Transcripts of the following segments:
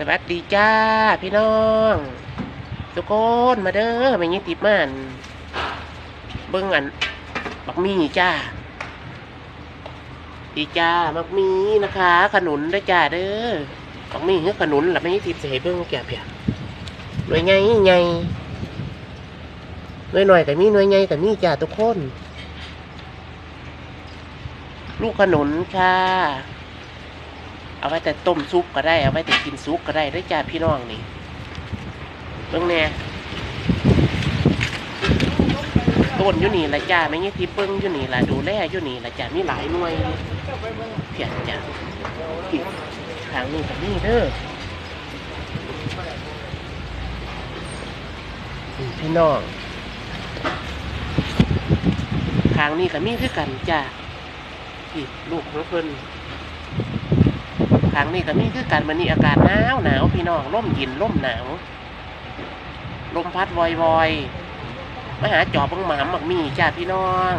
สวัสดีจ้าพี่น้อง ทุกคนมาเด้อไม่ยิติดมานเบิ้งอันบักมี่จ้าดีจ้าบักมี่นะคะ ขนุนด้วยจ้าเด้อบักมี่เฮ้ขนุนหรือไม่ยิติดเสียเบิ้งแก่เพียหน่วยไงไงหน่วยหน่อยแต่มีหน่วยไงแต่มีจ้าทุกคน ลูกขนุนค่ะ เอาไว้แต่ต้มซุปก็ได้ เอาไว้แต่กินซุปก็ได้ได้จ้าพี่น้องนี่เบิ่งแน่ต้นอยู่นี่ละจ้าไม่งี้ที่เบิ่งอยู่นี่ละดูแลอยู่นี่ละจ้ามีหลายหน่วยเพียรจ้าผิดทางนี้กับนี่เด้อพี่น้องทางนี้กับมีคือกันจ้าพี่ลูกของเพิ่น ครั้งนี้ก็มีคือกันมันนี่อากาศหนาวหนาวพี่น้องร่มเย็นร่มหนาวลมพัดวอยวอยมหาจอบบังหมามบักมีจ้าพี่น้อง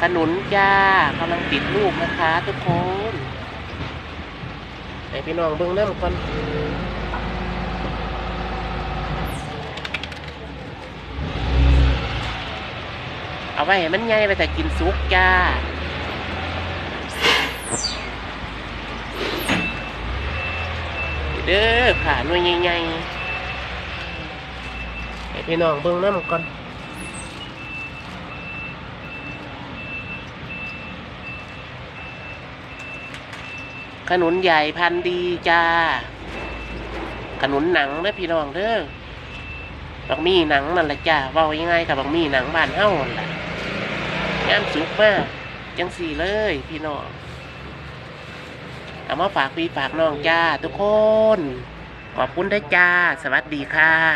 ขนุนจ้ากำลังติดลูกนะคะ ทุกคนให้พี่น้องเบิ่งน้ำก่อนเอาไว้มันใหญ่ไปแต่กินซุกจ้า เด้อขาหน่วยใหญ่ๆให้พี่น้องเบิ่งน้ำก่อนขนุนใหญ่พันธุ์ดีจ้า ขนุนหนังเด้อพี่น้องเด้อบักมี่หนังนั่นแหละจ้าเว่ายังไงกับบักมี่หนังบ้านเฮ้านั่นล่ะงามสุกมาก จังสี่เลยพี่น้อง เอามาฝากพี่ฝากน้องจ้าทุกคน ขอบคุณด้วยจ้า สวัสดีค่ะ